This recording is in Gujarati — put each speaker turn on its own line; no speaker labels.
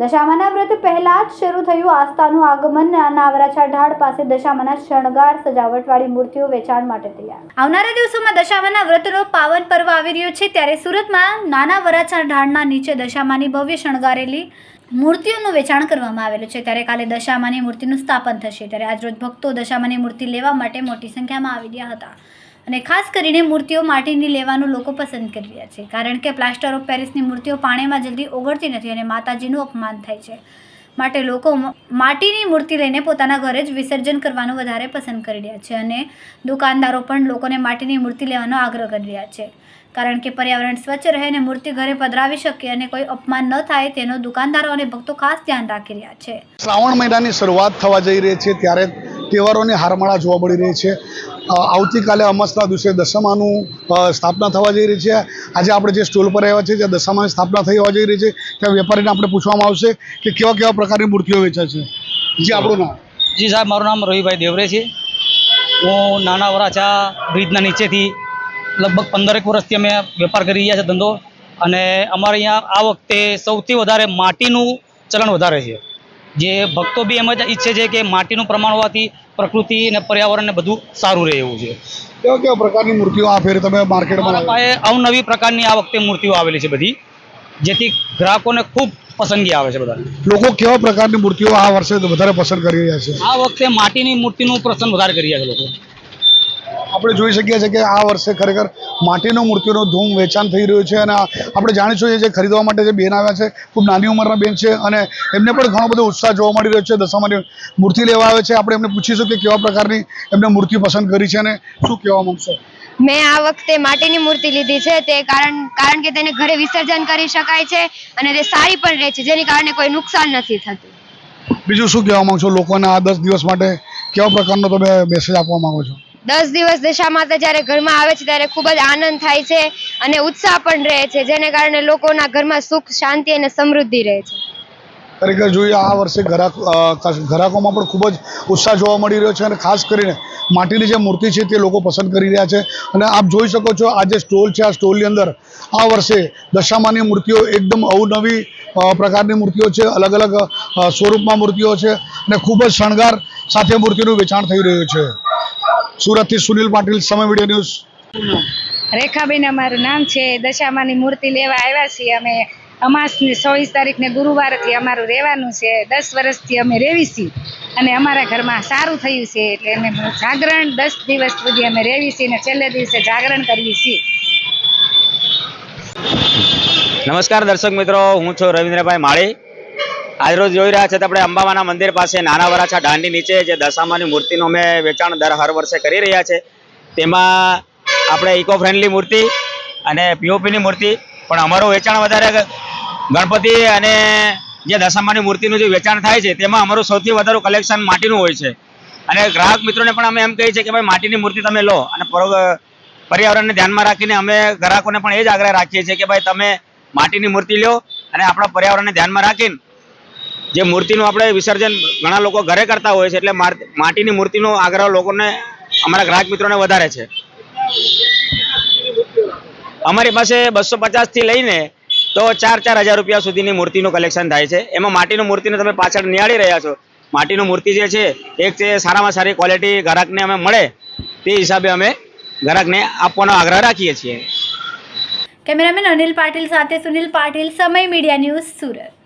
દશામાના વ્રત પહેલા જ શરૂ થયું આસ્થાનું આગમન. નાવરાછા ઢાળ પાસે દશામાના શણગાર સજાવટવાળી મૂર્તિઓ વેચાણ માટે તૈયાર. આવનારા દિવસોમાં દશામાના વ્રતનો પાવન પર્વ આવી રહ્યો છે. ત્યારે સુરતમાં નાના વરાછા ઢાળના નીચે દશામાની ભવ્ય શણગારેલી મૂર્તિઓનું વેચાણ કરવામાં આવેલું છે. ત્યારે કાલે દશામાની મૂર્તિનું સ્થાપન થશે. ત્યારે આજરોજ ભક્તો દશામાની મૂર્તિ લેવા માટે મોટી સંખ્યામાં આવી રહ્યા હતા. અને ખાસ કરીને મૂર્તિઓ માટીની લેવાનું લોકો પસંદ કરી રહ્યા છે. કારણ કે પ્લાસ્ટર ઓફ પેરિસની મૂર્તિઓ પાણીમાં જલ્દી ઓગળતી નથી અને માતાજીનું અપમાન થાય છે. માટે લોકો માટીની મૂર્તિ લઈને પોતાના ઘરે જ વિસર્જન કરવાનું વધારે પસંદ કરી રહ્યા છે અને દુકાનદારો પણ લોકોને માટીની મૂર્તિ લેવાનો આગ્રહ કરી રહ્યા છે. કારણ કે પર્યાવરણ સ્વચ્છ રહે અને મૂર્તિ ઘરે પધરાવી શકે અને કોઈ અપમાન ન થાય તેનો દુકાનદારો અને ભક્તો ખાસ ધ્યાન રાખી રહ્યા છે.
શ્રાવણ મહિનાની શરૂઆત થવા જઈ રહી છે ત્યારે તહેવારોની હારમાળા જોવા મળી રહી છે. આવતીકાલે અમાસના દિવસે દશામાનું સ્થાપના થવા જઈ રહી છે. આજે આપણે જે સ્ટોલ પર આવ્યા છે જ્યાં દશામાની સ્થાપના થઈ હોવા જઈ રહી છે, ત્યાં વેપારીને આપણે પૂછવામાં આવશે કે કેવા કેવા પ્રકારની મૂર્તિઓ વેચાય છે. જી આપણું નામ?
જી સાહેબ, મારું નામ રવિભાઈ દેવરે છે. હું નાના વરાછા બ્રિજના નીચેથી લગભગ પંદરેક વર્ષથી અમે વેપાર કરી રહ્યા છે ધંધો. અને અમારે અહીંયા આ વખતે સૌથી વધારે માટીનું ચલણ વધારે છે. જે ભક્તો બી એમ જ ઈચ્છે છે કે માટીનું પ્રમાણ હોવાથી પ્રકૃતિ અને પર્યાવરણને બધું સારું રહે એવું છે.
કેવા કેવા પ્રકારની મૂર્તિઓ આ ફેર તમે માર્કેટમાં
અવનવી પ્રકારની આ વખતે મૂર્તિઓ આવેલી છે બધી જેથી ગ્રાહકોને ખૂબ પસંદગી આવે છે બધા
લોકો કેવા પ્રકારની મૂર્તિઓ આ વર્ષે વધારે પસંદ કરી રહ્યા છે?
આ વખતે માટીની મૂર્તિનું પસંદ વધારે કરી રહ્યા છે લોકો.
આપણે જોઈ શકીએ છીએ કે આ વર્ષે ખરેખર માટીનો મૂર્તિઓનો ધૂમ વેચાણ થઈ રહ્યું છે અને આપણે જાણીશું છીએ જે ખરીદવા માટે જે બેન આવ્યા છે ખૂબ નાની ઉંમરના બેન છે અને એમને પણ ઘણો બધો ઉત્સાહ જોવા મળી રહ્યો છે દશામાની મૂર્તિ લેવા આવે છે. આપણે એમને પૂછીશું કે કેવા પ્રકારની એમને મૂર્તિ પસંદ કરી છે અને શું કહેવા માંગશો?
મેં આ વખતે માટીની મૂર્તિ લીધી છે. તે કારણ કારણ કે તેને ઘરે વિસર્જન કરી શકાય છે અને તે સારી પણ રહે છે જેની કારણે કોઈ નુકસાન નથી થતું.
બીજું શું કહેવા માંગશો લોકોને આ દસ દિવસ માટે? કેવા પ્રકારનો તમે મેસેજ આપવા માંગો છો?
દસ દિવસ દશા માતા જ્યારે ઘરમાં આવે છે ત્યારે ખૂબ જ આનંદ થાય છે અને ઉત્સાહ પણ રહે છે, જેને કારણે લોકોના ઘરમાં સુખ, શાંતિ અને સમૃદ્ધિ રહે છે.
ખરેખર જોઈએ આ વર્ષે ગ્રાહક ઘરાકોમાં પણ ખૂબ જ ઉત્સાહ જોવા મળી રહ્યો છે અને ખાસ કરીને માટીની જે મૂર્તિ છે તે લોકો પસંદ કરી રહ્યા છે. અને આપ જોઈ શકો છો આ જે સ્ટોલ છે, આ સ્ટોલની અંદર આ વર્ષે દશામાની મૂર્તિઓ એકદમ અવનવી પ્રકારની મૂર્તિઓ છે અલગ અલગ સ્વરૂપમાં મૂર્તિઓ છે અને ખૂબ જ શણગાર સાથે મૂર્તિનું વેચાણ થઈ રહ્યું છે. સુરતથી સુનિલ પાટીલ સમય વીડિયો ન્યૂઝ.
રેખાબેન અમારું નામ છે દશામાની મૂર્તિ લેવા આવ્યા છીએ. અમે અમાસની ચોવીસ તારીખને ગુરુવારથી અમારું રહેવાનું છે. દસ વર્ષથી અમે રહેવી છીએ. અને અમારા ઘરમાં સારું થયું છે એટલે અમે જાગરણ દસ દિવસ સુધી અમે રહેવી છીએ અને છેલ્લે દિવસે જાગરણ કરીએ છીએ.
નમસ્કાર દર્શક મિત્રો હું છું રવિન્દ્રભાઈ માળી. આજરોજ જોઈ રહ્યા છે આપણે અંબામાના મંદિર પાસે નાના વરાછા દાંડી નીચે જે દશામાની મૂર્તિનું અમે વેચાણ દર હર વર્ષે કરી રહ્યા છે. તેમાં આપણે ઇકો ફ્રેન્ડલી મૂર્તિ અને પીઓપીની મૂર્તિ, પણ અમારું વેચાણ વધારે ગણપતિ અને જે દશામાની મૂર્તિનું જે વેચાણ થાય છે, તેમાં અમારું સૌથી વધારે કલેક્શન માટીનું હોય છે. અને ગ્રાહક મિત્રોને પણ અમે એમ કહીએ છીએ કે ભાઈ, માટીની મૂર્તિ તમે લો અને પર્યાવરણને ધ્યાનમાં રાખીને અમે ગ્રાહકોને પણ એ જ આગ્રહ રાખીએ છીએ કે ભાઈ, તમે માટીની મૂર્તિ લો અને આપણા પર્યાવરણને ધ્યાનમાં રાખીને જે મૂર્તિનું આપણે વિસર્જન ઘણા લોકો ઘરે કરતા હોય છે, એટલે માટીની મૂર્તિનો આગ્રહ લોકોને, અમારા ગ્રાહક મિત્રોને વધારે છે. અમારી પાસે બસો થી લઈને તો ચાર ચાર હજાર રૂપિયા સુધીની મૂર્તિનું કલેક્શન થાય છે. એમાં માટીનું મૂર્તિને તમે પાછળ નિહાળી રહ્યા છો. માટીનું મૂર્તિ જે છે, એક છે સારામાં સારી ક્વોલિટી ગ્રાહકને અમે મળે, તે હિસાબે અમે ગ્રાહકને આપવાનો આગ્રહ રાખીએ છીએ.
કેમેરામેન અનિલ પાટીલ સાથે સુનિલ પાટીલ, સમય મીડિયા ન્યૂઝ સુરત.